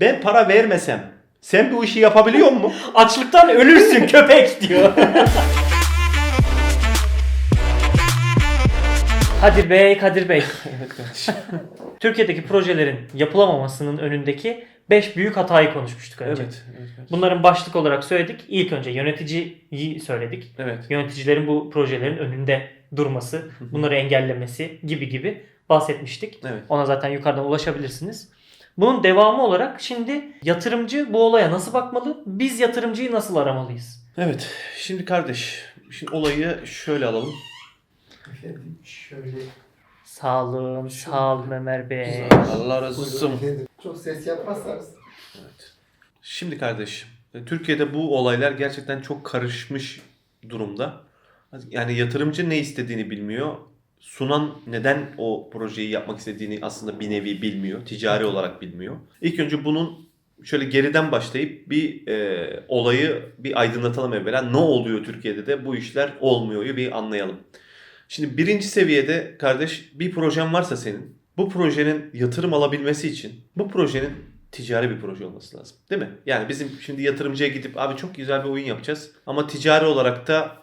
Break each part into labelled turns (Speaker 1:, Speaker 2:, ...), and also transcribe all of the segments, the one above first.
Speaker 1: Ben para vermesem sen bu işi yapabiliyor musun?
Speaker 2: Açlıktan ölürsün köpek diyor. Kadir Bey, Kadir Bey. Türkiye'deki projelerin yapılamamasının önündeki 5 büyük hatayı konuşmuştuk önce.
Speaker 1: evet. Evet.
Speaker 2: Bunların başlık olarak söyledik. İlk önce yöneticiyi söyledik.
Speaker 1: evet.
Speaker 2: Yöneticilerin bu projelerin önünde durması, bunları engellemesi gibi gibi bahsetmiştik.
Speaker 1: Evet.
Speaker 2: Ona zaten yukarıdan ulaşabilirsiniz. Bunun devamı olarak şimdi yatırımcı bu olaya nasıl bakmalı? Biz yatırımcıyı nasıl aramalıyız?
Speaker 1: Evet. Şimdi kardeş, şimdi olayı şöyle alalım.
Speaker 3: Efendim şöyle.
Speaker 2: Sağ olun, sağ olun Ömer Bey.
Speaker 1: Allah razı olsun.
Speaker 3: Çok ses yapmazsanız.
Speaker 1: Şimdi kardeş, e, Türkiye'de bu olaylar gerçekten çok karışmış durumda. Yani yatırımcı ne istediğini bilmiyor. Sunan neden o projeyi yapmak istediğini aslında bir nevi bilmiyor. Ticari olarak bilmiyor. İlk önce bunun şöyle geriden başlayıp bir e, olayı bir aydınlatalım evvela. Ne oluyor Türkiye'de de bu işler olmuyor bir anlayalım. Şimdi birinci seviyede kardeş bir projen varsa senin bu projenin yatırım alabilmesi için bu projenin ticari bir proje olması lazım. Değil mi? Yani bizim şimdi yatırımcıya gidip abi çok güzel bir oyun yapacağız ama ticari olarak da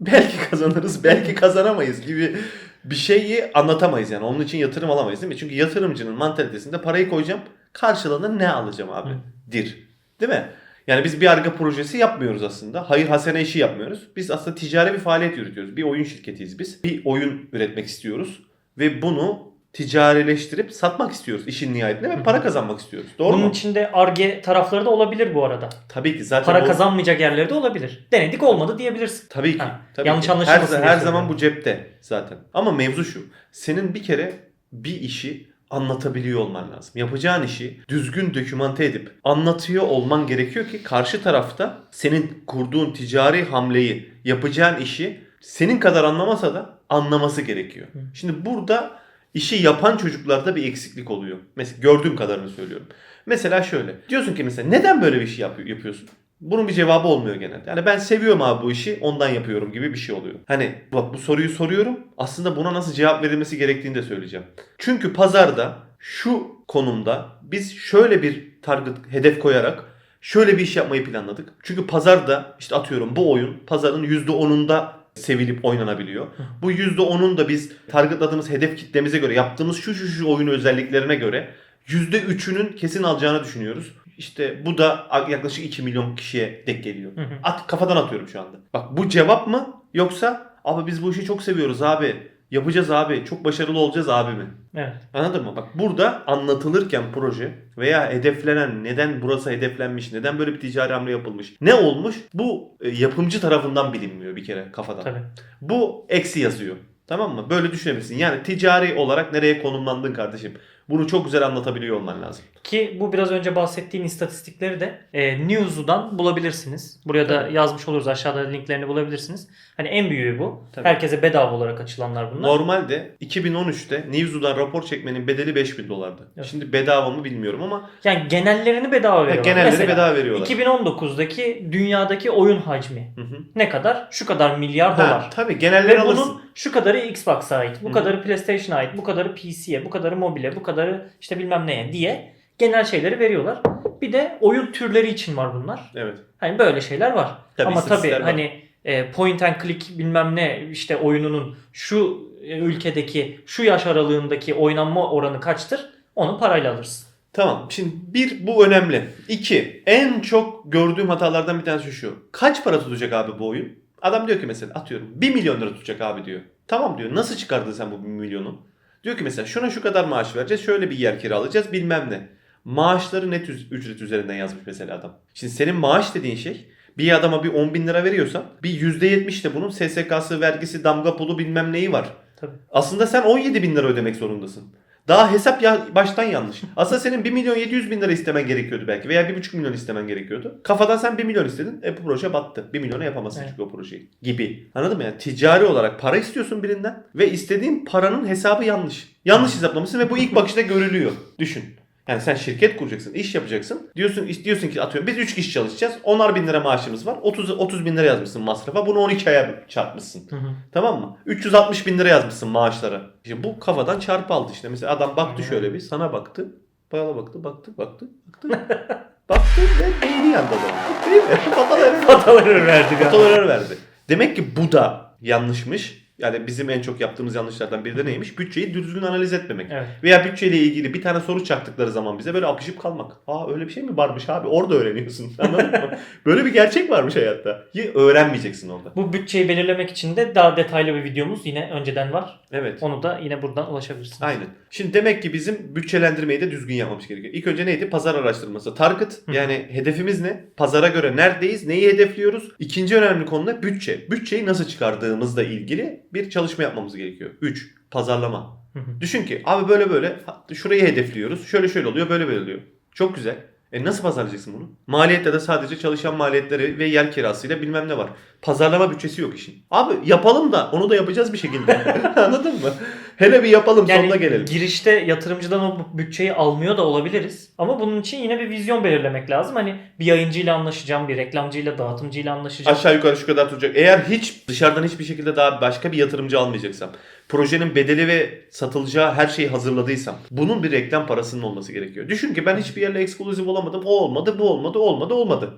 Speaker 1: belki kazanırız belki kazanamayız gibi bir şeyi anlatamayız yani. Onun için yatırım alamayız değil mi? Çünkü yatırımcının mantalitesinde parayı koyacağım karşılığında ne alacağım abi? Dir. Değil mi? Yani biz bir arga projesi yapmıyoruz aslında. Hayır hasene işi yapmıyoruz. Biz aslında ticari bir faaliyet yürütüyoruz. Bir oyun şirketiyiz biz. Bir oyun üretmek istiyoruz. Ve bunu ticarileştirip satmak istiyoruz işin nihayetinde ve para kazanmak istiyoruz. Doğru
Speaker 2: Bunun
Speaker 1: mu?
Speaker 2: içinde arge tarafları da olabilir bu arada.
Speaker 1: Tabii ki zaten
Speaker 2: Para
Speaker 1: o-
Speaker 2: kazanmayacak yerleri de olabilir. Denedik olmadı diyebilirsin.
Speaker 1: Tabii ki.
Speaker 2: Ha,
Speaker 1: tabii
Speaker 2: yanlış
Speaker 1: ki.
Speaker 2: anlaşılmasın
Speaker 1: Her,
Speaker 2: diye
Speaker 1: her zaman bu cepte zaten. Ama mevzu şu. Senin bir kere bir işi anlatabiliyor olman lazım. Yapacağın işi düzgün dokümante edip anlatıyor olman gerekiyor ki karşı tarafta senin kurduğun ticari hamleyi, yapacağın işi senin kadar anlamasa da anlaması gerekiyor. Şimdi burada işi yapan çocuklarda bir eksiklik oluyor. Mesela gördüğüm kadarını söylüyorum. Mesela şöyle. Diyorsun ki mesela neden böyle bir şey yapıyor- yapıyorsun? Bunun bir cevabı olmuyor genelde. Yani ben seviyorum abi bu işi ondan yapıyorum gibi bir şey oluyor. Hani bak bu soruyu soruyorum. Aslında buna nasıl cevap verilmesi gerektiğini de söyleyeceğim. Çünkü pazarda şu konumda biz şöyle bir target hedef koyarak şöyle bir iş yapmayı planladık. Çünkü pazarda işte atıyorum bu oyun pazarın %10'unda sevilip oynanabiliyor. Bu %10'un da biz targetladığımız hedef kitlemize göre yaptığımız şu şu şu oyun özelliklerine göre %3'ünün kesin alacağını düşünüyoruz. İşte bu da yaklaşık 2 milyon kişiye denk geliyor.
Speaker 2: Hı hı.
Speaker 1: At kafadan atıyorum şu anda. Bak bu cevap mı yoksa abi biz bu işi çok seviyoruz abi. Yapacağız abi. Çok başarılı olacağız abi mi?
Speaker 2: Evet.
Speaker 1: Anladın mı? Bak burada anlatılırken proje veya hedeflenen neden burası hedeflenmiş, neden böyle bir ticari hamle yapılmış, ne olmuş bu e, yapımcı tarafından bilinmiyor bir kere kafadan.
Speaker 2: Tabii.
Speaker 1: Bu eksi yazıyor. Tamam mı? Böyle düşünebilirsin. Yani ticari olarak nereye konumlandın kardeşim? Bunu çok güzel anlatabiliyor olman lazım.
Speaker 2: Ki bu biraz önce bahsettiğim istatistikleri de e, News'dan bulabilirsiniz. Buraya da
Speaker 1: Tabii.
Speaker 2: yazmış oluruz. Aşağıda linklerini bulabilirsiniz. Hani en büyüğü bu.
Speaker 1: Tabii.
Speaker 2: Herkese bedava olarak açılanlar bunlar.
Speaker 1: Normalde 2013'te Newzoo'dan rapor çekmenin bedeli 5000 dolardı.
Speaker 2: Evet.
Speaker 1: Şimdi bedava mı bilmiyorum ama
Speaker 2: Yani genellerini bedava veriyorlar.
Speaker 1: genelleri
Speaker 2: Mesela,
Speaker 1: bedava veriyorlar.
Speaker 2: 2019'daki dünyadaki oyun hacmi
Speaker 1: Hı hı.
Speaker 2: ne kadar? Şu kadar milyar
Speaker 1: Ha,
Speaker 2: dolar.
Speaker 1: tabii genelleri
Speaker 2: Ve
Speaker 1: alırsın.
Speaker 2: bunun şu kadarı Xbox'a ait, bu kadarı PlayStation'a ait, bu kadarı PC'ye, bu kadarı mobile, bu kadarı işte bilmem neye diye genel şeyleri veriyorlar. Bir de oyun türleri için var bunlar.
Speaker 1: Evet.
Speaker 2: Hani böyle şeyler var.
Speaker 1: Tabii,
Speaker 2: Ama tabii
Speaker 1: var.
Speaker 2: hani e, point and click bilmem ne işte oyununun şu e, ülkedeki şu yaş aralığındaki oynanma oranı kaçtır? Onu parayla alırsın.
Speaker 1: Tamam. Şimdi bir bu önemli. İki en çok gördüğüm hatalardan bir tanesi şu. Kaç para tutacak abi bu oyun? Adam diyor ki mesela atıyorum 1 milyon lira tutacak abi diyor. Tamam diyor. Nasıl çıkardın sen bu 1 milyonu? Diyor ki mesela şuna şu kadar maaş vereceğiz. Şöyle bir yer kiralayacağız bilmem ne. Maaşları net ücret üzerinden yazmış mesela adam. Şimdi senin maaş dediğin şey bir adama bir 10 bin lira veriyorsan bir %70 de bunun SSK'sı, vergisi, damga pulu bilmem neyi var.
Speaker 2: Tabii.
Speaker 1: Aslında sen 17 bin lira ödemek zorundasın. Daha hesap ya, baştan yanlış. Aslında senin 1 milyon 700 bin lira istemen gerekiyordu belki veya 1,5 milyon istemen gerekiyordu. Kafadan sen 1 milyon istedin. E bu proje battı. 1 milyona yapamazsın
Speaker 2: Evet.
Speaker 1: çünkü o projeyi. Gibi. Anladın mı? Yani ticari olarak para istiyorsun birinden ve istediğin paranın hesabı yanlış. Yanlış hesaplamışsın ve bu ilk bakışta görülüyor. Düşün. Yani sen şirket kuracaksın, iş yapacaksın. Diyorsun diyorsun ki atıyorum biz 3 kişi çalışacağız. 10'ar bin lira maaşımız var. 30 30 bin lira yazmışsın masrafa. Bunu 12 aya çarpmışsın.
Speaker 2: Hı hı.
Speaker 1: Tamam mı? 360 bin lira yazmışsın maaşlara. İşte bu kafadan çarpı aldı işte. Mesela adam baktı şöyle bir sana baktı. Bayala baktı, baktı, baktı, baktı. baktı ve beyni yandı adamın. Değil mi? Fatal
Speaker 2: Hataları verdi galiba.
Speaker 1: Fotoğraflar verdi. Demek ki bu da yanlışmış. Yani bizim en çok yaptığımız yanlışlardan biri de neymiş? Bütçeyi düzgün analiz etmemek.
Speaker 2: Evet.
Speaker 1: Veya bütçeyle ilgili bir tane soru çaktıkları zaman bize böyle apışıp kalmak. Aa öyle bir şey mi varmış abi? Orada öğreniyorsun. Anladın mı? Böyle bir gerçek varmış hayatta. Y- Öğrenmeyeceksin orada.
Speaker 2: Bu bütçeyi belirlemek için de daha detaylı bir videomuz yine önceden var.
Speaker 1: Evet.
Speaker 2: Onu da yine buradan ulaşabilirsiniz.
Speaker 1: Aynen. Şimdi demek ki bizim bütçelendirmeyi de düzgün yapmamız gerekiyor. İlk önce neydi? Pazar araştırması. Target yani hedefimiz ne? Pazara göre neredeyiz? Neyi hedefliyoruz? İkinci önemli konu da bütçe. Bütçeyi nasıl çıkardığımızla ilgili bir çalışma yapmamız gerekiyor. 3. Pazarlama. Düşün ki abi böyle böyle şurayı hedefliyoruz. Şöyle şöyle oluyor böyle böyle oluyor. Çok güzel. E nasıl pazarlayacaksın bunu? Maliyette de sadece çalışan maliyetleri ve yer kirasıyla bilmem ne var. Pazarlama bütçesi yok işin. Abi yapalım da onu da yapacağız bir şekilde. Anladın mı? Hele bir yapalım sonuna
Speaker 2: Yani
Speaker 1: gelelim.
Speaker 2: girişte yatırımcıdan o bütçeyi almıyor da olabiliriz. Ama bunun için yine bir vizyon belirlemek lazım. Hani bir yayıncıyla anlaşacağım, bir reklamcıyla, dağıtımcıyla anlaşacağım.
Speaker 1: Aşağı yukarı şu kadar tutacak. Eğer hiç dışarıdan hiçbir şekilde daha başka bir yatırımcı almayacaksam, projenin bedeli ve satılacağı her şeyi hazırladıysam, bunun bir reklam parasının olması gerekiyor. Düşün ki ben hiçbir yerle ekskluzif olamadım. O olmadı, bu olmadı, olmadı, olmadı.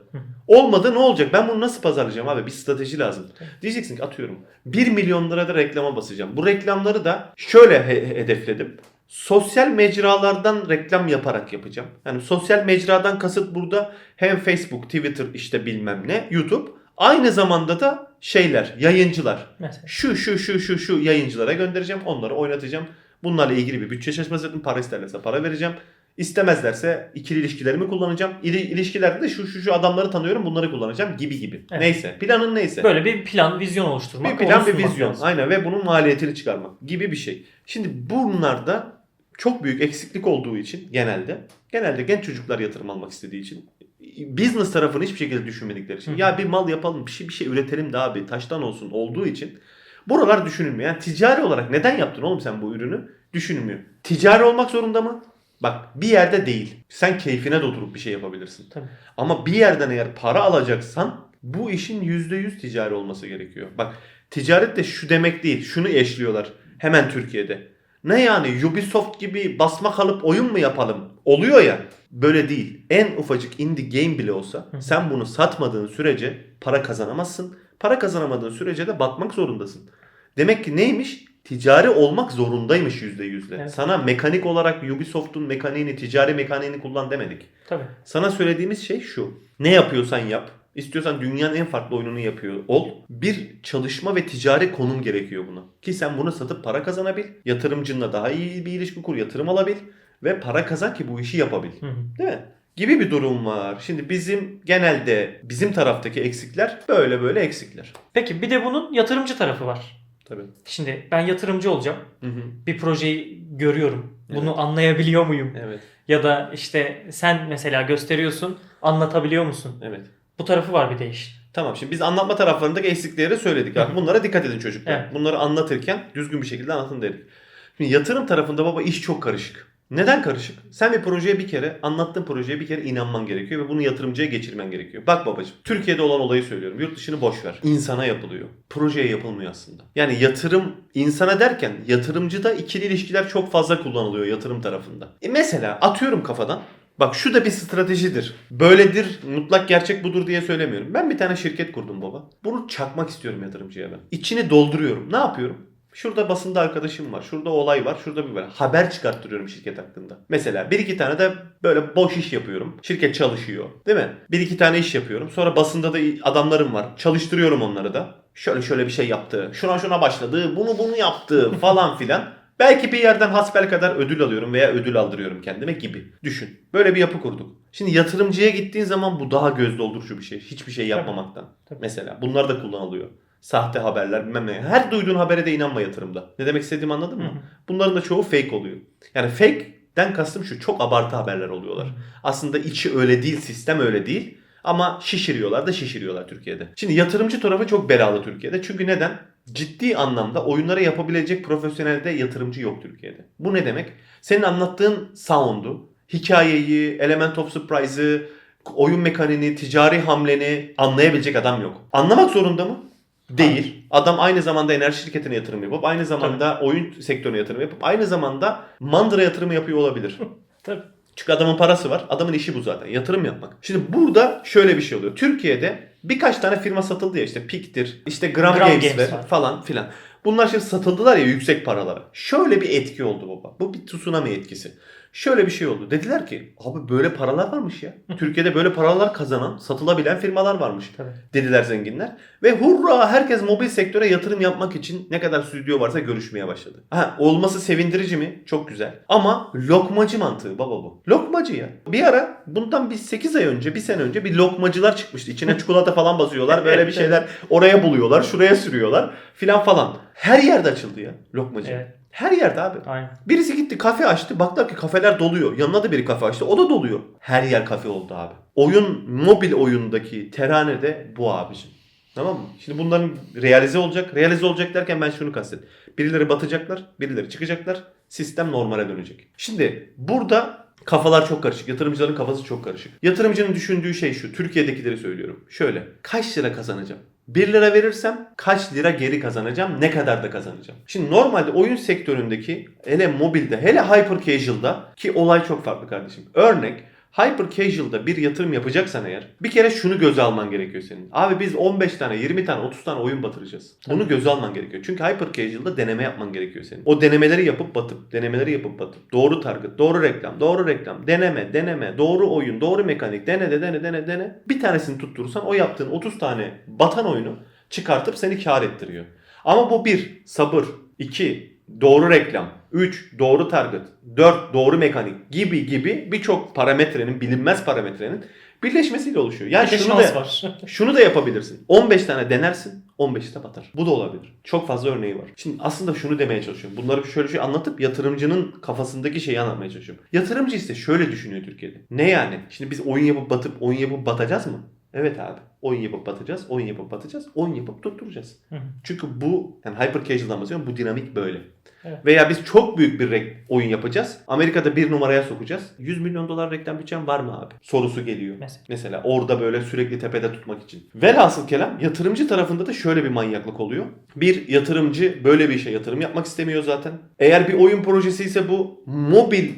Speaker 1: Olmadı ne olacak? Ben bunu nasıl pazarlayacağım abi? Bir strateji lazım. Diyeceksin ki atıyorum 1 milyon lira da reklama basacağım. Bu reklamları da şöyle he- hedefledim. Sosyal mecralardan reklam yaparak yapacağım. Yani sosyal mecradan kasıt burada hem Facebook, Twitter işte bilmem ne, YouTube. Aynı zamanda da şeyler, yayıncılar.
Speaker 2: Mesela.
Speaker 1: Şu şu şu şu şu yayıncılara göndereceğim. Onları oynatacağım. Bunlarla ilgili bir bütçe çalışması yaptım. Para isterlerse para vereceğim. İstemezlerse ikili ilişkilerimi kullanacağım. İli, ilişkilerde de şu şu şu adamları tanıyorum bunları kullanacağım gibi gibi.
Speaker 2: Evet.
Speaker 1: Neyse planın neyse.
Speaker 2: Böyle bir plan, vizyon oluşturmak.
Speaker 1: Bir plan bir vizyon.
Speaker 2: lazım.
Speaker 1: Aynen ve bunun maliyetini çıkarmak gibi bir şey. Şimdi bunlarda çok büyük eksiklik olduğu için genelde genelde genç çocuklar yatırım almak istediği için business tarafını hiçbir şekilde düşünmedikleri için
Speaker 2: Hı hı.
Speaker 1: ya bir mal yapalım bir şey bir şey üretelim de abi taştan olsun olduğu için buralar düşünülmüyor. Yani ticari olarak neden yaptın oğlum sen bu ürünü düşünülmüyor. Ticari olmak zorunda mı? Bak bir yerde değil. Sen keyfine de oturup bir şey yapabilirsin.
Speaker 2: Tabii.
Speaker 1: Ama bir yerden eğer para alacaksan bu işin %100 ticari olması gerekiyor. Bak ticaret de şu demek değil. Şunu eşliyorlar hemen Türkiye'de. Ne yani Ubisoft gibi basma kalıp oyun mu yapalım? Oluyor ya. Böyle değil. En ufacık indie game bile olsa
Speaker 2: Hı.
Speaker 1: sen bunu satmadığın sürece para kazanamazsın. Para kazanamadığın sürece de batmak zorundasın. Demek ki neymiş? Ticari olmak zorundaymış %100'le.
Speaker 2: Evet.
Speaker 1: Sana mekanik olarak Ubisoft'un mekaniğini, ticari mekaniğini kullan demedik.
Speaker 2: Tabii.
Speaker 1: Sana söylediğimiz şey şu. Ne yapıyorsan yap. İstiyorsan dünyanın en farklı oyununu yapıyor ol. Bir çalışma ve ticari konum gerekiyor buna. Ki sen bunu satıp para kazanabil. Yatırımcınla daha iyi bir ilişki kur, yatırım alabil. Ve para kazan ki bu işi yapabil.
Speaker 2: Hı hı.
Speaker 1: Değil mi? Gibi bir durum var. Şimdi bizim genelde bizim taraftaki eksikler böyle böyle eksikler.
Speaker 2: Peki bir de bunun yatırımcı tarafı var.
Speaker 1: Tabii.
Speaker 2: Şimdi ben yatırımcı olacağım.
Speaker 1: Hı hı.
Speaker 2: Bir projeyi görüyorum. Bunu
Speaker 1: Evet.
Speaker 2: anlayabiliyor muyum?
Speaker 1: Evet.
Speaker 2: Ya da işte sen mesela gösteriyorsun. Anlatabiliyor musun?
Speaker 1: Evet.
Speaker 2: Bu tarafı var bir de.
Speaker 1: Tamam şimdi biz anlatma taraflarındaki eksikleri söyledik. Abi bunlara dikkat edin çocuklar.
Speaker 2: Evet.
Speaker 1: Bunları anlatırken düzgün bir şekilde anlatın dedik. Şimdi yatırım tarafında baba iş çok karışık. Neden karışık? Sen bir projeye bir kere, anlattığın projeye bir kere inanman gerekiyor ve bunu yatırımcıya geçirmen gerekiyor. Bak babacığım, Türkiye'de olan olayı söylüyorum. Yurt dışını boş ver. İnsana yapılıyor. Projeye yapılmıyor aslında. Yani yatırım, insana derken yatırımcıda ikili ilişkiler çok fazla kullanılıyor yatırım tarafında. E mesela atıyorum kafadan. Bak şu da bir stratejidir. Böyledir, mutlak gerçek budur diye söylemiyorum. Ben bir tane şirket kurdum baba. Bunu çakmak istiyorum yatırımcıya ben. İçini dolduruyorum. Ne yapıyorum? Şurada basında arkadaşım var. Şurada olay var. Şurada bir var. Haber çıkarttırıyorum şirket hakkında. Mesela bir iki tane de böyle boş iş yapıyorum. Şirket çalışıyor. Değil mi? Bir iki tane iş yapıyorum. Sonra basında da adamlarım var. Çalıştırıyorum onları da. Şöyle şöyle bir şey yaptı. Şuna şuna başladı. Bunu bunu yaptı falan filan. Belki bir yerden hasbel kadar ödül alıyorum veya ödül aldırıyorum kendime gibi. Düşün. Böyle bir yapı kurduk. Şimdi yatırımcıya gittiğin zaman bu daha göz doldurucu bir şey. Hiçbir şey yapmamaktan.
Speaker 2: Tabii.
Speaker 1: Mesela bunlar da kullanılıyor. Sahte haberler bilmem ne. Her duyduğun habere de inanma yatırımda. Ne demek istediğimi anladın mı?
Speaker 2: Hı.
Speaker 1: Bunların da çoğu fake oluyor. Yani fake'den kastım şu çok abartı haberler oluyorlar. Aslında içi öyle değil, sistem öyle değil. Ama şişiriyorlar da şişiriyorlar Türkiye'de. Şimdi yatırımcı tarafı çok belalı Türkiye'de. Çünkü neden? Ciddi anlamda oyunlara yapabilecek profesyonelde yatırımcı yok Türkiye'de. Bu ne demek? Senin anlattığın sound'u, hikayeyi, element of surprise'ı, oyun mekaniğini, ticari hamleni anlayabilecek adam yok. Anlamak zorunda mı? Değil. Adam aynı zamanda enerji şirketine yatırım yapıp, aynı zamanda oyun sektörüne yatırım yapıp, aynı zamanda mandıra yatırımı yapıyor olabilir.
Speaker 2: Tabii.
Speaker 1: Çünkü adamın parası var. Adamın işi bu zaten. Yatırım yapmak. Şimdi burada şöyle bir şey oluyor. Türkiye'de birkaç tane firma satıldı ya işte Pik'tir, işte Gram,
Speaker 2: Gram
Speaker 1: Games'ler
Speaker 2: Games
Speaker 1: falan filan. Bunlar şimdi satıldılar ya yüksek paralara. Şöyle bir etki oldu baba. Bu bir tsunami etkisi. Şöyle bir şey oldu. Dediler ki abi böyle paralar varmış ya. Türkiye'de böyle paralar kazanan, satılabilen firmalar varmış.
Speaker 2: Tabii.
Speaker 1: Dediler zenginler. Ve hurra herkes mobil sektöre yatırım yapmak için ne kadar stüdyo varsa görüşmeye başladı. Ha, olması sevindirici mi? Çok güzel. Ama lokmacı mantığı baba bu. Lokmacı ya. Bir ara bundan bir 8 ay önce, bir sene önce bir lokmacılar çıkmıştı. İçine çikolata falan basıyorlar. Böyle bir şeyler oraya buluyorlar, şuraya sürüyorlar filan falan. Her yerde açıldı ya lokmacı.
Speaker 2: Evet.
Speaker 1: Her yerde abi.
Speaker 2: Aynen.
Speaker 1: Birisi gitti kafe açtı. Baktılar ki kafeler doluyor. Yanına da biri kafe açtı. O da doluyor. Her yer kafe oldu abi. Oyun, mobil oyundaki terane de bu abicim. Tamam mı? Şimdi bunların realize olacak. Realize olacak derken ben şunu kastettim. Birileri batacaklar, birileri çıkacaklar. Sistem normale dönecek. Şimdi burada kafalar çok karışık. Yatırımcıların kafası çok karışık. Yatırımcının düşündüğü şey şu. Türkiye'dekileri söylüyorum. Şöyle. Kaç lira kazanacağım? 1 lira verirsem kaç lira geri kazanacağım? Ne kadar da kazanacağım? Şimdi normalde oyun sektöründeki hele mobilde hele hyper casual'da ki olay çok farklı kardeşim. Örnek Hyper casual'da bir yatırım yapacaksan eğer bir kere şunu göze alman gerekiyor senin. Abi biz 15 tane, 20 tane, 30 tane oyun batıracağız. Bunu göze alman gerekiyor. Çünkü hyper casual'da deneme yapman gerekiyor senin. O denemeleri yapıp batıp, denemeleri yapıp batıp, doğru target, doğru reklam, doğru reklam, deneme, deneme, doğru oyun, doğru mekanik, dene de dene dene dene. Bir tanesini tutturursan o yaptığın 30 tane batan oyunu çıkartıp seni kar ettiriyor. Ama bu bir sabır, iki doğru reklam, 3 doğru target, 4 doğru mekanik gibi gibi birçok parametrenin, bilinmez parametrenin birleşmesiyle oluşuyor. Yani
Speaker 2: Bir
Speaker 1: şunu da,
Speaker 2: var.
Speaker 1: şunu da yapabilirsin. 15 tane denersin, 15'i de batar. Bu da olabilir. Çok fazla örneği var. Şimdi aslında şunu demeye çalışıyorum. Bunları şöyle bir şey anlatıp yatırımcının kafasındaki şeyi anlatmaya çalışıyorum. Yatırımcı ise şöyle düşünüyor Türkiye'de. Ne yani? Şimdi biz oyun yapıp batıp oyun yapıp batacağız mı? Evet abi. Oyun yapıp batacağız, oyun yapıp batacağız, oyun yapıp tutturacağız.
Speaker 2: Hı hı.
Speaker 1: Çünkü bu yani hyper casual'dan bahsediyorum. Bu dinamik böyle.
Speaker 2: Evet.
Speaker 1: Veya biz çok büyük bir oyun yapacağız. Amerika'da bir numaraya sokacağız. 100 milyon dolar reklam bütçem var mı abi? Sorusu geliyor.
Speaker 2: Mesela.
Speaker 1: Mesela orada böyle sürekli tepede tutmak için. Velhasıl kelam yatırımcı tarafında da şöyle bir manyaklık oluyor. Bir yatırımcı böyle bir işe yatırım yapmak istemiyor zaten. Eğer bir oyun projesi ise bu mobil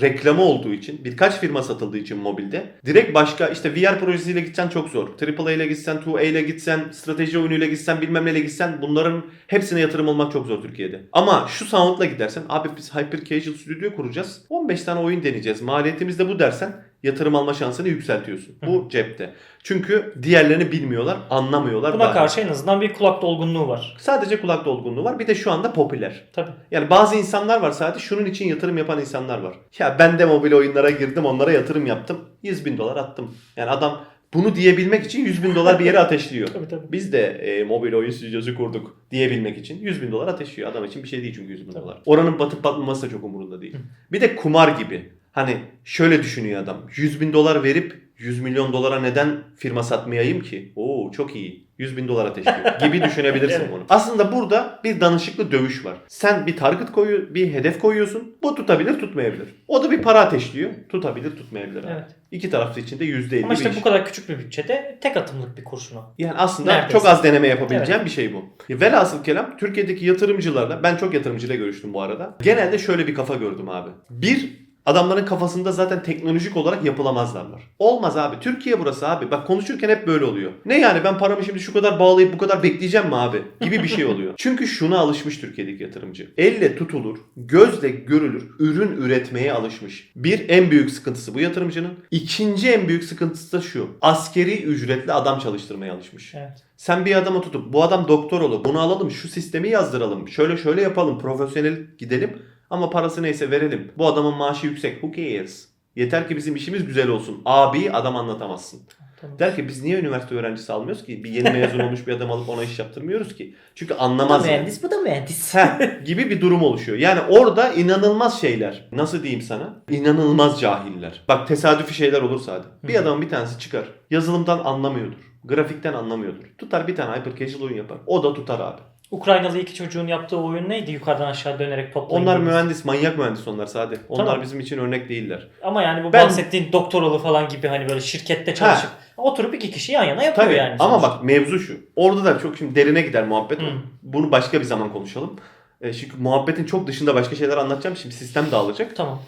Speaker 1: reklamı olduğu için birkaç firma satıldığı için mobilde direkt başka işte VR projesiyle gitsen çok zor. AAA ile gitsen, 2A ile gitsen, strateji oyunuyla gitsen, bilmem neyle gitsen bunların hepsine yatırım olmak çok zor Türkiye'de. Ama şu sound'la gidersen abi biz Hyper Casual Studio kuracağız. 15 tane oyun deneyeceğiz. Maliyetimiz de bu dersen yatırım alma şansını yükseltiyorsun. Bu cepte. Çünkü diğerlerini bilmiyorlar, anlamıyorlar.
Speaker 2: Buna
Speaker 1: daha.
Speaker 2: karşı en azından bir kulak dolgunluğu var.
Speaker 1: Sadece kulak dolgunluğu var. Bir de şu anda popüler.
Speaker 2: Tabii.
Speaker 1: Yani bazı insanlar var sadece şunun için yatırım yapan insanlar var. Ya ben de mobil oyunlara girdim onlara yatırım yaptım. 100 bin dolar attım. Yani adam bunu diyebilmek için 100 bin dolar bir yere ateşliyor.
Speaker 2: Tabii tabii.
Speaker 1: Biz de e, mobil oyun stüdyosu kurduk diyebilmek için 100 bin dolar ateşliyor. Adam için bir şey değil çünkü 100 bin
Speaker 2: Tabii.
Speaker 1: dolar. Oranın batıp batmaması da çok umurunda değil. Bir de kumar gibi. Hani şöyle düşünüyor adam. 100 bin dolar verip 100 milyon dolara neden firma satmayayım ki? Oo çok iyi. 100 bin dolar ateşliyor gibi düşünebilirsin
Speaker 2: Evet.
Speaker 1: bunu. Aslında burada bir danışıklı dövüş var. Sen bir target koyuyor, bir hedef koyuyorsun. Bu tutabilir, tutmayabilir. O da bir para ateşliyor. Tutabilir, tutmayabilir. abi.
Speaker 2: Evet.
Speaker 1: İki tarafı için de %50
Speaker 2: Ama işte
Speaker 1: bir
Speaker 2: bu kadar küçük bir bütçede tek atımlık bir kurşuna.
Speaker 1: Yani aslında
Speaker 2: Neredeyse.
Speaker 1: çok az deneme yapabileceğim bir şey bu. Velhasıl kelam Türkiye'deki yatırımcılarla ben çok yatırımcıyla görüştüm bu arada. Genelde şöyle bir kafa gördüm abi. Bir adamların kafasında zaten teknolojik olarak yapılamazlarlar. Olmaz abi. Türkiye burası abi. Bak konuşurken hep böyle oluyor. Ne yani ben paramı şimdi şu kadar bağlayıp bu kadar bekleyeceğim mi abi? Gibi bir şey oluyor. Çünkü şuna alışmış Türkiye'deki yatırımcı. Elle tutulur, gözle görülür, ürün üretmeye alışmış. Bir en büyük sıkıntısı bu yatırımcının. İkinci en büyük sıkıntısı da şu. Askeri ücretli adam çalıştırmaya alışmış.
Speaker 2: Evet.
Speaker 1: Sen bir adamı tutup bu adam doktor olur bunu alalım şu sistemi yazdıralım şöyle şöyle yapalım profesyonel gidelim ama parası neyse verelim. Bu adamın maaşı yüksek who cares? Yeter ki bizim işimiz güzel olsun. Abi adam anlatamazsın.
Speaker 2: Tamam.
Speaker 1: Der ki biz niye üniversite öğrencisi almıyoruz ki? Bir yeni mezun olmuş bir adam alıp ona iş yaptırmıyoruz ki. Çünkü
Speaker 2: Bu da
Speaker 1: anlamaz. yani.
Speaker 2: mühendis, bu da mühendis.
Speaker 1: Heh, gibi bir durum oluşuyor. Yani orada inanılmaz şeyler. Nasıl diyeyim sana? İnanılmaz cahiller. Bak tesadüfi şeyler olursa hadi. Bir adamın bir tanesi çıkar. Yazılımdan anlamıyordur. Grafikten anlamıyordur. Tutar bir tane hyper casual oyun yapar. O da tutar abi.
Speaker 2: Ukraynalı iki çocuğun yaptığı oyun neydi? Yukarıdan aşağı dönerek toplayın.
Speaker 1: Onlar
Speaker 2: dediğimiz.
Speaker 1: mühendis, manyak mühendis onlar sade. Onlar
Speaker 2: Tamam.
Speaker 1: bizim için örnek değiller.
Speaker 2: Ama yani bu
Speaker 1: Ben-
Speaker 2: bahsettiğin doktoralı falan gibi hani böyle şirkette çalışıp oturup iki kişi yan yana yapıyor
Speaker 1: Tabii
Speaker 2: yani.
Speaker 1: ama
Speaker 2: sonuçta.
Speaker 1: bak mevzu şu. Orada da çok şimdi derine gider muhabbet.
Speaker 2: Hı.
Speaker 1: Bunu başka bir zaman konuşalım. E, çünkü muhabbetin çok dışında başka şeyler anlatacağım. Şimdi sistem dağılacak.
Speaker 2: Tamam.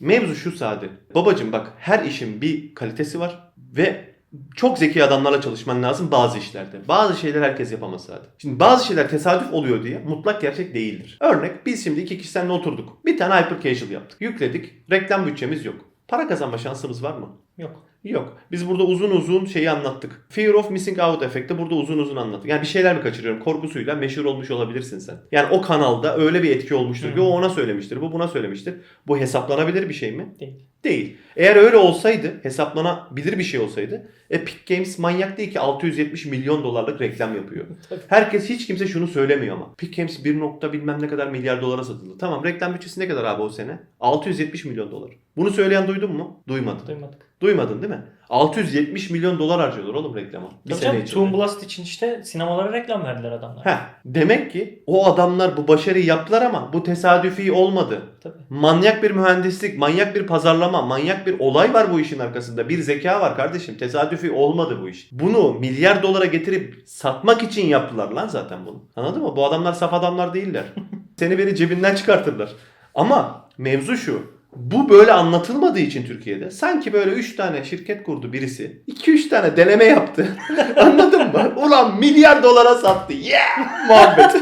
Speaker 1: Mevzu şu sade. Babacım bak her işin bir kalitesi var ve çok zeki adamlarla çalışman lazım bazı işlerde. Bazı şeyler herkes yapamaz zaten. Şimdi bazı şeyler tesadüf oluyor diye mutlak gerçek değildir. Örnek biz şimdi iki kişi oturduk. Bir tane hyper casual yaptık. Yükledik. Reklam bütçemiz yok. Para kazanma şansımız var mı?
Speaker 2: Yok.
Speaker 1: Yok. Biz burada uzun uzun şeyi anlattık. Fear of missing out efekti burada uzun uzun anlattık. Yani bir şeyler mi kaçırıyorum? Korkusuyla meşhur olmuş olabilirsin sen. Yani o kanalda öyle bir etki olmuştur ki
Speaker 2: Hı.
Speaker 1: o ona söylemiştir, bu buna söylemiştir. Bu hesaplanabilir bir şey mi?
Speaker 2: Değil.
Speaker 1: Değil. Eğer öyle olsaydı, hesaplanabilir bir şey olsaydı Epic Games manyak değil ki 670 milyon dolarlık reklam yapıyor.
Speaker 2: Tabii.
Speaker 1: Herkes hiç kimse şunu söylemiyor ama. Epic Games 1 nokta bilmem ne kadar milyar dolara satıldı. Tamam reklam bütçesi ne kadar abi o sene? 670 milyon dolar. Bunu söyleyen duydun mu? Duymadın.
Speaker 2: Duymadık.
Speaker 1: Duymadın değil mi? 670 milyon dolar harcıyorlar oğlum reklama. Bir
Speaker 2: Tabii
Speaker 1: sene
Speaker 2: canım,
Speaker 1: içinde.
Speaker 2: Toon Blast için işte sinemalara reklam verdiler adamlar.
Speaker 1: Heh, demek ki o adamlar bu başarıyı yaptılar ama bu tesadüfi olmadı.
Speaker 2: Tabii.
Speaker 1: Manyak bir mühendislik, manyak bir pazarlama, manyak bir olay var bu işin arkasında. Bir zeka var kardeşim. Tesadüfi olmadı bu iş. Bunu milyar dolara getirip satmak için yaptılar lan zaten bunu. Anladın mı? Bu adamlar saf adamlar değiller. Seni beni cebinden çıkartırlar. Ama mevzu şu. Bu böyle anlatılmadığı için Türkiye'de sanki böyle 3 tane şirket kurdu birisi. 2-3 tane deneme yaptı. Anladın mı? Ulan milyar dolara sattı. Yeah! Muhabbet.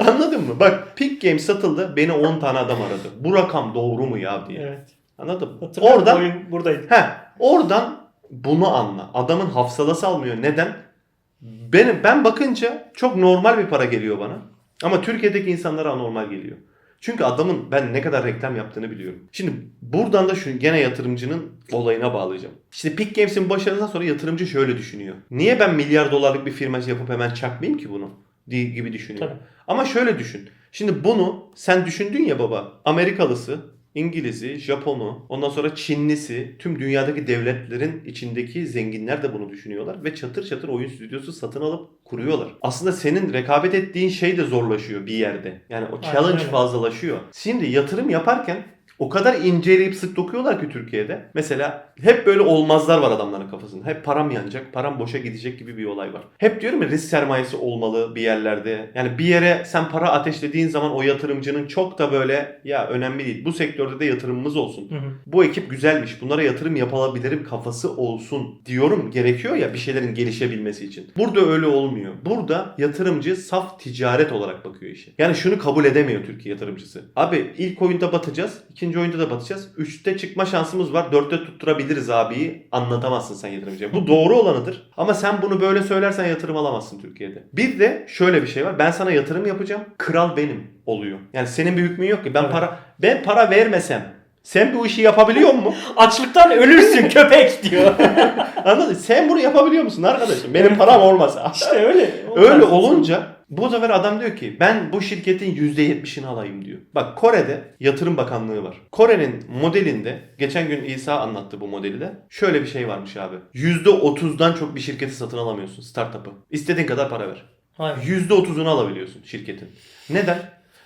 Speaker 1: Anladın mı? Bak Peak Games satıldı. Beni 10 tane adam aradı. Bu rakam doğru mu ya diye.
Speaker 2: Evet.
Speaker 1: Anladın mı?
Speaker 2: Hatırlıyorum
Speaker 1: Oradan
Speaker 2: oyun buradaydı.
Speaker 1: He, oradan bunu anla. Adamın hafsalası almıyor. Neden? Benim ben bakınca çok normal bir para geliyor bana. Ama Türkiye'deki insanlara anormal geliyor. Çünkü adamın ben ne kadar reklam yaptığını biliyorum. Şimdi buradan da şu gene yatırımcının olayına bağlayacağım. İşte Peak Games'in başarısından sonra yatırımcı şöyle düşünüyor. Niye ben milyar dolarlık bir firma yapıp hemen çakmayayım ki bunu? gibi düşünüyor.
Speaker 2: Tabii.
Speaker 1: Ama şöyle düşün. Şimdi bunu sen düşündün ya baba. Amerikalısı, İngiliz'i, Japonu, ondan sonra Çinlisi, tüm dünyadaki devletlerin içindeki zenginler de bunu düşünüyorlar ve çatır çatır oyun stüdyosu satın alıp kuruyorlar. Aslında senin rekabet ettiğin şey de zorlaşıyor bir yerde. Yani o challenge fazlalaşıyor. Şimdi yatırım yaparken o kadar inceleyip sık dokuyorlar ki Türkiye'de. Mesela hep böyle olmazlar var adamların kafasında. Hep param yanacak, param boşa gidecek gibi bir olay var. Hep diyorum ya risk sermayesi olmalı bir yerlerde. Yani bir yere sen para ateşlediğin zaman o yatırımcının çok da böyle ya önemli değil. Bu sektörde de yatırımımız olsun.
Speaker 2: Hı hı.
Speaker 1: Bu ekip güzelmiş. Bunlara yatırım yapılabilirim kafası olsun diyorum. Gerekiyor ya bir şeylerin gelişebilmesi için. Burada öyle olmuyor. Burada yatırımcı saf ticaret olarak bakıyor işe. Yani şunu kabul edemiyor Türkiye yatırımcısı. Abi ilk oyunda batacağız. ikinci oyunda da batacağız. Üçte çıkma şansımız var. Dörtte tutturabiliriz abiyi. Anlatamazsın sen yatırımcıya. Bu doğru olanıdır. Ama sen bunu böyle söylersen yatırım alamazsın Türkiye'de. Bir de şöyle bir şey var. Ben sana yatırım yapacağım. Kral benim oluyor. Yani senin bir hükmün yok ki. Ben
Speaker 2: Evet.
Speaker 1: para ben para vermesem sen bu işi yapabiliyor musun?
Speaker 2: Açlıktan ölürsün köpek diyor.
Speaker 1: Anladın? Sen bunu yapabiliyor musun arkadaşım? Benim param olmasa.
Speaker 2: işte öyle.
Speaker 1: Öyle olunca bu sefer adam diyor ki ben bu şirketin %70'ini alayım diyor. Bak Kore'de Yatırım Bakanlığı var. Kore'nin modelinde geçen gün İsa anlattı bu modeli de. Şöyle bir şey varmış abi. %30'dan çok bir şirketi satın alamıyorsun startup'ı. İstediğin kadar para ver.
Speaker 2: Aynen.
Speaker 1: %30'unu alabiliyorsun şirketin. Neden?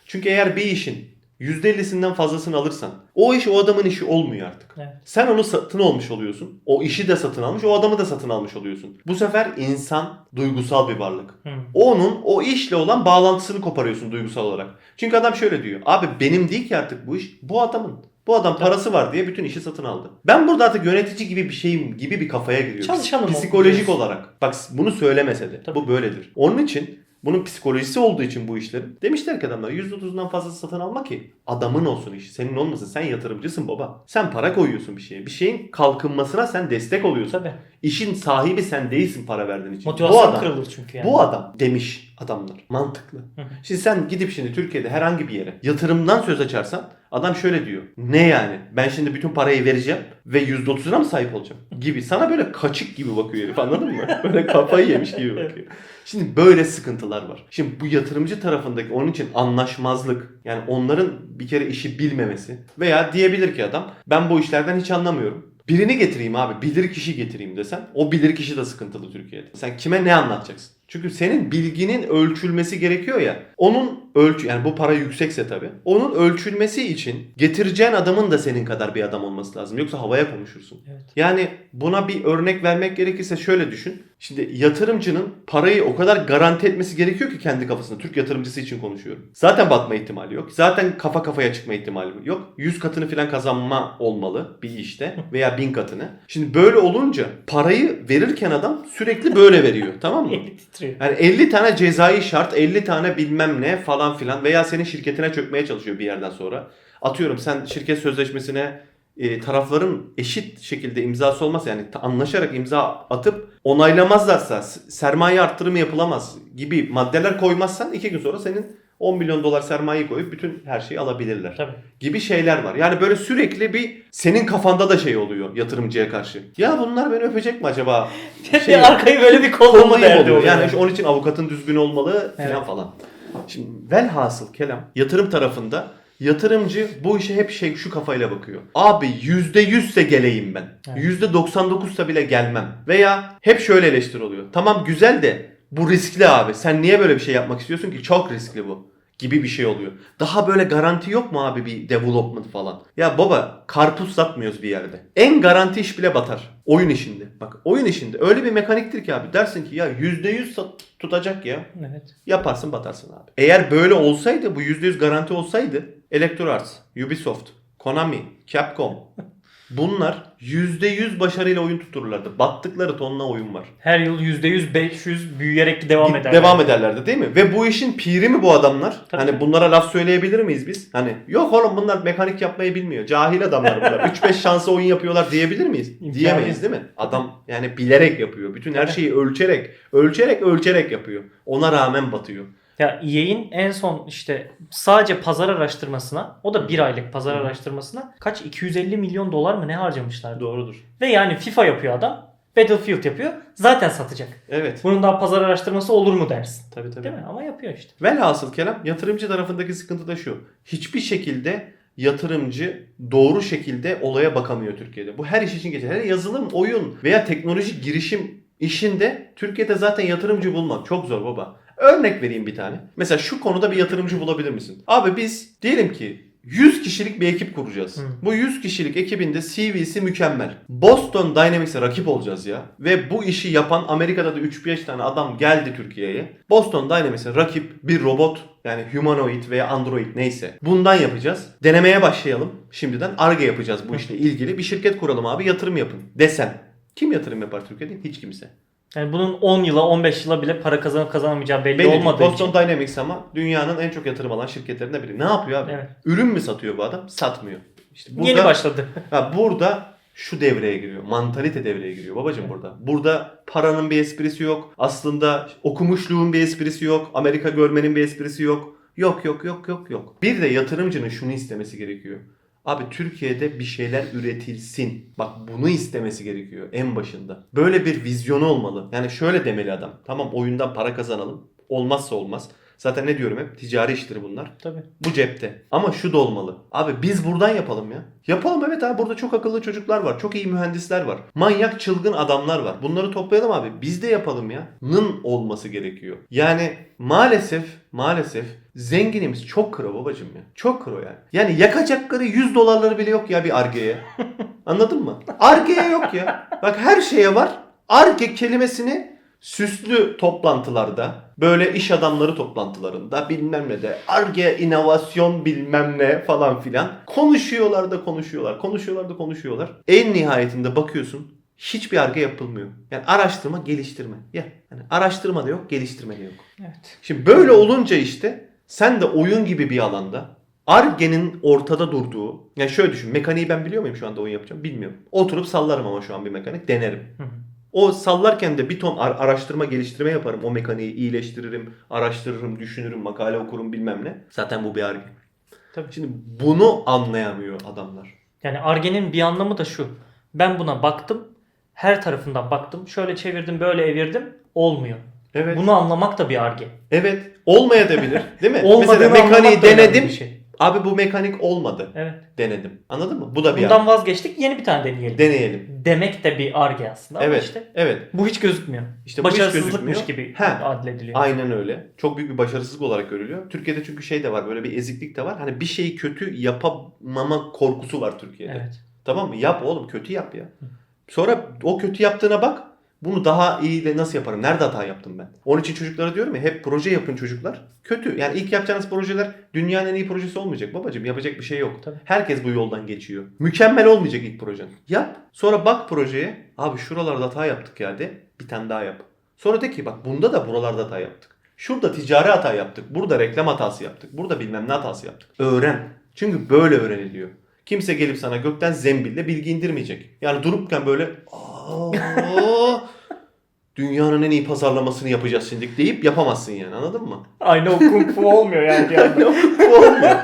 Speaker 1: Çünkü eğer bir işin %50'sinden fazlasını alırsan o iş o adamın işi olmuyor artık.
Speaker 2: Evet.
Speaker 1: Sen onu satın almış oluyorsun. O işi de satın almış, o adamı da satın almış oluyorsun. Bu sefer insan duygusal bir varlık.
Speaker 2: Hı.
Speaker 1: Onun o işle olan bağlantısını koparıyorsun duygusal olarak. Çünkü adam şöyle diyor. Abi benim değil ki artık bu iş. Bu adamın. Bu adam parası var diye bütün işi satın aldı. Ben burada artık yönetici gibi bir şeyim gibi bir kafaya giriyorum.
Speaker 2: Çalışanım
Speaker 1: Psikolojik olarak. Bak bunu söylemese de.
Speaker 2: Tabii.
Speaker 1: Bu böyledir. Onun için bunun psikolojisi olduğu için bu işlerin. Demişler ki adamlar %30'undan fazlası satın alma ki adamın olsun iş. Senin olmasın. Sen yatırımcısın baba. Sen para koyuyorsun bir şeye. Bir şeyin kalkınmasına sen destek oluyorsun.
Speaker 2: Tabii.
Speaker 1: İşin sahibi sen değilsin para verdiğin için. bu
Speaker 2: Motivasyon
Speaker 1: adam,
Speaker 2: kırılır çünkü yani.
Speaker 1: bu adam demiş adamlar. Mantıklı. Şimdi sen gidip şimdi Türkiye'de herhangi bir yere yatırımdan söz açarsan adam şöyle diyor. Ne yani? Ben şimdi bütün parayı vereceğim ve %30'una mı sahip olacağım? Gibi. Sana böyle kaçık gibi bakıyor herif anladın mı? Böyle kafayı yemiş gibi bakıyor. Şimdi böyle sıkıntılar var. Şimdi bu yatırımcı tarafındaki onun için anlaşmazlık yani onların bir kere işi bilmemesi veya diyebilir ki adam ben bu işlerden hiç anlamıyorum. Birini getireyim abi bilir kişi getireyim desen o bilir kişi de sıkıntılı Türkiye'de. Sen kime ne anlatacaksın? Çünkü senin bilginin ölçülmesi gerekiyor ya. Onun ölçü yani bu para yüksekse tabii. Onun ölçülmesi için getireceğin adamın da senin kadar bir adam olması lazım. Yoksa havaya konuşursun.
Speaker 2: Evet.
Speaker 1: Yani buna bir örnek vermek gerekirse şöyle düşün. Şimdi yatırımcının parayı o kadar garanti etmesi gerekiyor ki kendi kafasında. Türk yatırımcısı için konuşuyorum. Zaten batma ihtimali yok. Zaten kafa kafaya çıkma ihtimali yok. 100 katını falan kazanma olmalı bir işte veya 1000 katını. Şimdi böyle olunca parayı verirken adam sürekli böyle veriyor. tamam mı?
Speaker 2: Titriyor.
Speaker 1: Yani 50 tane cezai şart, 50 tane bilmem ne falan filan veya senin şirketine çökmeye çalışıyor bir yerden sonra. Atıyorum sen şirket sözleşmesine e, tarafların eşit şekilde imzası olmaz yani anlaşarak imza atıp onaylamazlarsa sermaye arttırımı yapılamaz gibi maddeler koymazsan iki gün sonra senin 10 milyon dolar sermaye koyup bütün her şeyi alabilirler
Speaker 2: Tabii.
Speaker 1: gibi şeyler var. Yani böyle sürekli bir senin kafanda da şey oluyor yatırımcıya karşı. Ya bunlar beni öpecek mi acaba? Şey-
Speaker 2: arkayı böyle bir kollama derdi
Speaker 1: oluyor. Yani işte onun için avukatın düzgün olmalı falan
Speaker 2: Evet.
Speaker 1: falan. Şimdi velhasıl kelam yatırım tarafında yatırımcı bu işe hep şey şu kafayla bakıyor. Abi %100'se geleyim ben.
Speaker 2: Evet.
Speaker 1: %99'sa bile gelmem. Veya hep şöyle eleştiri oluyor. Tamam güzel de bu riskli abi. Sen niye böyle bir şey yapmak istiyorsun ki? Çok riskli bu gibi bir şey oluyor. Daha böyle garanti yok mu abi bir development falan? Ya baba karpuz satmıyoruz bir yerde. En garanti iş bile batar. Oyun işinde. Bak oyun işinde öyle bir mekaniktir ki abi dersin ki ya %100 sat- tutacak ya.
Speaker 2: Evet.
Speaker 1: Yaparsın batarsın abi. Eğer böyle olsaydı bu %100 garanti olsaydı Electronic Ubisoft, Konami, Capcom bunlar %100 başarıyla oyun tuturlardı. Battıkları tonla oyun var.
Speaker 2: Her yıl %100 500 büyüyerek devam
Speaker 1: Git-
Speaker 2: eder.
Speaker 1: Devam ederlerdi değil mi? Ve bu işin piri mi bu adamlar?
Speaker 2: Tabii.
Speaker 1: Hani bunlara laf söyleyebilir miyiz biz? Hani yok oğlum bunlar mekanik yapmayı bilmiyor. Cahil adamlar bunlar. 3-5 şansa oyun yapıyorlar diyebilir miyiz?
Speaker 2: İmkanı
Speaker 1: Diyemeyiz değil mi? Adam yani bilerek yapıyor. Bütün her şeyi ölçerek, ölçerek ölçerek yapıyor. Ona rağmen batıyor.
Speaker 2: Ya EA'in en son işte sadece pazar araştırmasına o da bir aylık pazar araştırmasına kaç 250 milyon dolar mı ne harcamışlardı?
Speaker 1: Doğrudur.
Speaker 2: Ve yani FIFA yapıyor adam. Battlefield yapıyor. Zaten satacak.
Speaker 1: Evet.
Speaker 2: Bunun daha pazar araştırması olur mu dersin.
Speaker 1: Tabii tabii.
Speaker 2: Değil mi? Ama yapıyor işte.
Speaker 1: Velhasıl kelam yatırımcı tarafındaki sıkıntı da şu. Hiçbir şekilde yatırımcı doğru şekilde olaya bakamıyor Türkiye'de. Bu her iş için geçer. Her yazılım, oyun veya teknolojik girişim işinde Türkiye'de zaten yatırımcı bulmak çok zor baba. Örnek vereyim bir tane. Mesela şu konuda bir yatırımcı bulabilir misin? Abi biz diyelim ki 100 kişilik bir ekip kuracağız.
Speaker 2: Hı.
Speaker 1: Bu 100 kişilik ekibinde CV'si mükemmel. Boston Dynamics'e rakip olacağız ya. Ve bu işi yapan Amerika'da da 3-5 tane adam geldi Türkiye'ye. Boston Dynamics'e rakip bir robot yani humanoid veya android neyse. Bundan yapacağız. Denemeye başlayalım. Şimdiden ARGE yapacağız bu işle ilgili. Bir şirket kuralım abi yatırım yapın desem. Kim yatırım yapar Türkiye'de? Hiç kimse.
Speaker 2: Yani bunun 10 yıla 15 yıla bile para kazanıp kazanamayacağı belli,
Speaker 1: Belli
Speaker 2: olmadığı
Speaker 1: Boston
Speaker 2: için.
Speaker 1: Dynamics ama dünyanın en çok yatırım alan şirketlerinden biri. Ne yapıyor abi?
Speaker 2: Evet.
Speaker 1: Ürün mü satıyor bu adam? Satmıyor. İşte burada,
Speaker 2: Yeni başladı.
Speaker 1: Ha, burada şu devreye giriyor. Mantalite devreye giriyor babacım burada. Burada paranın bir esprisi yok. Aslında okumuşluğun bir esprisi yok. Amerika görmenin bir esprisi yok. Yok yok yok yok yok. Bir de yatırımcının şunu istemesi gerekiyor. Abi Türkiye'de bir şeyler üretilsin. Bak bunu istemesi gerekiyor en başında. Böyle bir vizyonu olmalı. Yani şöyle demeli adam. Tamam oyundan para kazanalım. Olmazsa olmaz. Zaten ne diyorum hep ticari işleri bunlar.
Speaker 2: Tabii.
Speaker 1: Bu cepte. Ama şu da olmalı. Abi biz buradan yapalım ya. Yapalım evet abi burada çok akıllı çocuklar var. Çok iyi mühendisler var. Manyak çılgın adamlar var. Bunları toplayalım abi. Biz de yapalım ya. Nın olması gerekiyor. Yani maalesef maalesef zenginimiz çok kro babacım ya. Çok kro yani. Yani yakacakları 100 dolarları bile yok ya bir argeye. Anladın mı? Argeye yok ya. Bak her şeye var. Arge kelimesini süslü toplantılarda, böyle iş adamları toplantılarında bilmem ne de arge inovasyon bilmem ne falan filan konuşuyorlar da konuşuyorlar, konuşuyorlar da konuşuyorlar. En nihayetinde bakıyorsun hiçbir arge yapılmıyor. Yani araştırma, geliştirme. Ya yani araştırma da yok, geliştirme de yok.
Speaker 2: Evet.
Speaker 1: Şimdi böyle olunca işte sen de oyun gibi bir alanda Arge'nin ortada durduğu, yani şöyle düşün, mekaniği ben biliyor muyum şu anda oyun yapacağım? Bilmiyorum. Oturup sallarım ama şu an bir mekanik, denerim.
Speaker 2: Hı hı.
Speaker 1: O sallarken de bir ton ar- araştırma geliştirme yaparım. O mekaniği iyileştiririm, araştırırım, düşünürüm, makale okurum bilmem ne. Zaten bu bir arge.
Speaker 2: Tabii.
Speaker 1: Şimdi bunu anlayamıyor adamlar.
Speaker 2: Yani Arge'nin bir anlamı da şu. Ben buna baktım. Her tarafından baktım. Şöyle çevirdim, böyle evirdim. Olmuyor.
Speaker 1: Evet.
Speaker 2: Bunu anlamak da bir Arge.
Speaker 1: Evet. Olmayabilir, değil mi? Mesela mekaniği
Speaker 2: da
Speaker 1: denedim.
Speaker 2: şey.
Speaker 1: Abi bu mekanik olmadı.
Speaker 2: Evet.
Speaker 1: Denedim. Anladın mı? Bu da bir
Speaker 2: Bundan vazgeçtik. Yeni bir tane deneyelim.
Speaker 1: Deneyelim.
Speaker 2: Demek de bir arge aslında. Ama
Speaker 1: Evet.
Speaker 2: işte
Speaker 1: Evet.
Speaker 2: bu hiç gözükmüyor.
Speaker 1: İşte bu hiç
Speaker 2: Başarısızlıkmış
Speaker 1: gözükmüyor.
Speaker 2: gibi
Speaker 1: He.
Speaker 2: adlediliyor.
Speaker 1: Aynen öyle. Çok büyük bir başarısızlık olarak görülüyor. Türkiye'de çünkü şey de var. Böyle bir eziklik de var. Hani bir şeyi kötü yapamama korkusu var Türkiye'de.
Speaker 2: Evet.
Speaker 1: Tamam mı? Yap oğlum kötü yap ya. Sonra o kötü yaptığına bak. Bunu daha iyi de nasıl yaparım? Nerede hata yaptım ben? Onun için çocuklara diyorum ya hep proje yapın çocuklar. Kötü. Yani ilk yapacağınız projeler dünyanın en iyi projesi olmayacak babacığım. Yapacak bir şey yok.
Speaker 2: Tabii.
Speaker 1: Herkes bu yoldan geçiyor. Mükemmel olmayacak ilk projen. Yap. Sonra bak projeye. Abi şuralarda hata yaptık ya de. Bir tane daha yap. Sonra de ki bak bunda da buralarda hata yaptık. Şurada ticari hata yaptık. Burada reklam hatası yaptık. Burada bilmem ne hatası yaptık. Öğren. Çünkü böyle öğreniliyor. Kimse gelip sana gökten zembille bilgi indirmeyecek. Yani durupken böyle "Aa, dünyanın en iyi pazarlamasını yapacağız şimdi deyip yapamazsın yani anladın mı?
Speaker 2: Aynı o kung fu olmuyor yani. bir anda.
Speaker 1: Bu olmuyor.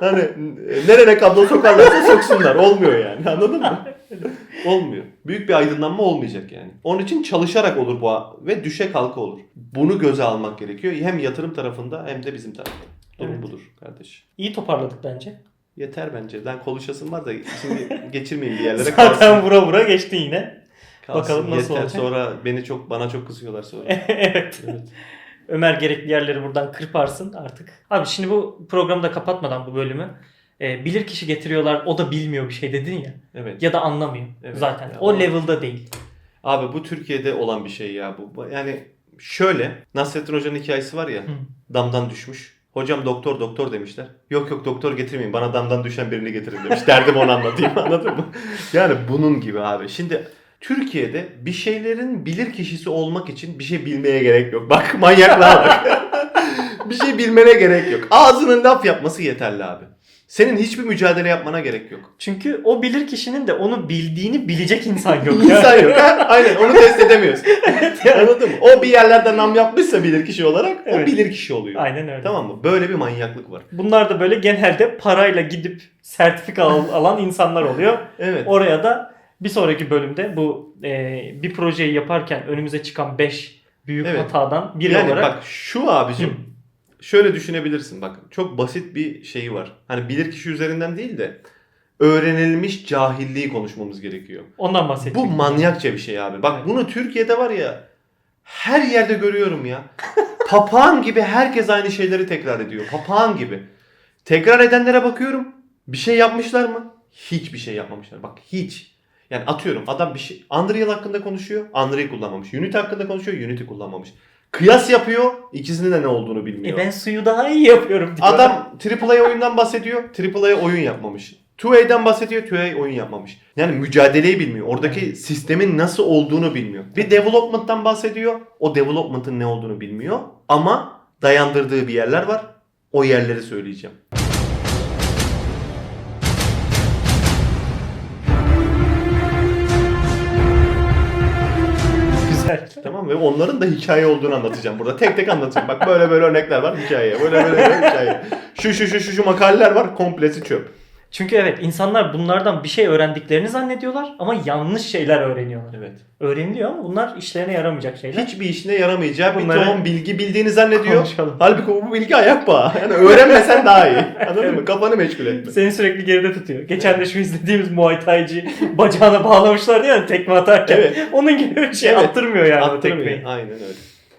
Speaker 1: Hani e, nerene kablo sokarlarsa soksunlar. Olmuyor yani anladın mı? Olmuyor. Büyük bir aydınlanma olmayacak yani. Onun için çalışarak olur bu ve düşe kalka olur. Bunu göze almak gerekiyor. Hem yatırım tarafında hem de bizim tarafta. Durum
Speaker 2: Evet.
Speaker 1: budur kardeş.
Speaker 2: İyi toparladık bence.
Speaker 1: Yeter bence. Ben konuşasım var da şimdi geçirmeyeyim bir yerlere kalsın.
Speaker 2: Zaten vura vura geçti yine.
Speaker 1: Kalsın,
Speaker 2: bakalım nasıl
Speaker 1: yeter.
Speaker 2: olacak.
Speaker 1: Sonra beni çok bana çok kızıyorlar sonra.
Speaker 2: evet.
Speaker 1: evet.
Speaker 2: Ömer gerekli yerleri buradan kırparsın artık. Abi şimdi bu programı da kapatmadan bu bölümü e, bilir kişi getiriyorlar o da bilmiyor bir şey dedin ya.
Speaker 1: Evet.
Speaker 2: Ya da anlamıyor
Speaker 1: Evet.
Speaker 2: zaten.
Speaker 1: Ya
Speaker 2: o
Speaker 1: o-
Speaker 2: level'da değil.
Speaker 1: Abi bu Türkiye'de olan bir şey ya bu. Yani şöyle Nasrettin Hoca'nın hikayesi var ya.
Speaker 2: Hı.
Speaker 1: Damdan düşmüş. Hocam doktor doktor demişler. Yok yok doktor getirmeyin bana damdan düşen birini getirin demiş. Derdim onu anlatayım anladın mı? Yani bunun gibi abi. Şimdi Türkiye'de bir şeylerin bilir kişisi olmak için bir şey bilmeye gerek yok. Bak manyaklığa bak. bir şey bilmene gerek yok. Ağzının laf yapması yeterli abi. Senin hiçbir mücadele yapmana gerek yok.
Speaker 2: Çünkü o bilir kişinin de onu bildiğini bilecek insan yok.
Speaker 1: İnsan yok. ha? Aynen onu test edemiyorsun.
Speaker 2: yani.
Speaker 1: Anladın mı? O bir yerlerde nam yapmışsa bilir kişi olarak o
Speaker 2: Evet.
Speaker 1: bilir kişi oluyor.
Speaker 2: Aynen öyle.
Speaker 1: Tamam mı? Böyle bir manyaklık var.
Speaker 2: Bunlar da böyle genelde parayla gidip sertifika al- alan insanlar oluyor.
Speaker 1: Evet.
Speaker 2: Oraya da bir sonraki bölümde bu e, bir projeyi yaparken önümüze çıkan 5 büyük
Speaker 1: Evet.
Speaker 2: hatadan biri
Speaker 1: yani
Speaker 2: olarak
Speaker 1: bak şu abicim şöyle düşünebilirsin bak çok basit bir şeyi var. Hani bilir kişi üzerinden değil de öğrenilmiş cahilliği konuşmamız gerekiyor.
Speaker 2: ondan bahsettik.
Speaker 1: Bu manyakça bir şey abi. Bak
Speaker 2: Evet.
Speaker 1: bunu Türkiye'de var ya her yerde görüyorum ya. Papağan gibi herkes aynı şeyleri tekrar ediyor. Papağan gibi. Tekrar edenlere bakıyorum. Bir şey yapmışlar mı? Hiçbir şey yapmamışlar. Bak hiç. Yani atıyorum adam bir şey Unreal hakkında konuşuyor. Unreal kullanmamış. Unity hakkında konuşuyor. Unity kullanmamış. Kıyas yapıyor. ikisinin de ne olduğunu bilmiyor.
Speaker 2: E ben suyu daha iyi yapıyorum diyor.
Speaker 1: Adam AAA oyundan bahsediyor. AAA oyun yapmamış. 2A'den bahsediyor. 2A oyun yapmamış. Yani mücadeleyi bilmiyor. Oradaki sistemin nasıl olduğunu bilmiyor. Bir development'tan bahsediyor. O development'ın ne olduğunu bilmiyor. Ama dayandırdığı bir yerler var. O yerleri söyleyeceğim.
Speaker 2: Güzel.
Speaker 1: Tamam ve onların da hikaye olduğunu anlatacağım burada. Tek tek anlatacağım. Bak böyle böyle örnekler var hikaye. Böyle böyle, böyle hikaye. Şu şu şu şu şu makaleler var. Komplesi çöp.
Speaker 2: Çünkü evet insanlar bunlardan bir şey öğrendiklerini zannediyorlar ama yanlış şeyler öğreniyorlar.
Speaker 1: Evet.
Speaker 2: Öğreniliyor ama bunlar işlerine yaramayacak şeyler.
Speaker 1: Hiçbir işine yaramayacağı bir
Speaker 2: Bunları-
Speaker 1: tohum bilgi bildiğini zannediyor.
Speaker 2: Konuşalım.
Speaker 1: Halbuki bu bilgi ayak bağı. Yani öğrenmesen daha iyi. Anladın mı? Kafanı meşgul etme.
Speaker 2: Seni sürekli geride tutuyor. Geçen de şu izlediğimiz Muay Thai'ci bacağına bağlamışlar ya tekme atarken.
Speaker 1: Evet.
Speaker 2: Onun gibi bir şey
Speaker 1: Evet.
Speaker 2: attırmıyor yani o
Speaker 1: Attırmıyor.
Speaker 2: tekmeyi.
Speaker 1: Aynen öyle.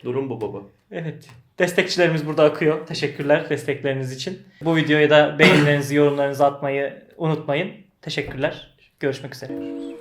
Speaker 1: Durum bu baba.
Speaker 2: Evet. Destekçilerimiz burada akıyor. Teşekkürler destekleriniz için. Bu videoya da beğenilerinizi, yorumlarınızı atmayı unutmayın. Teşekkürler. Görüşmek üzere.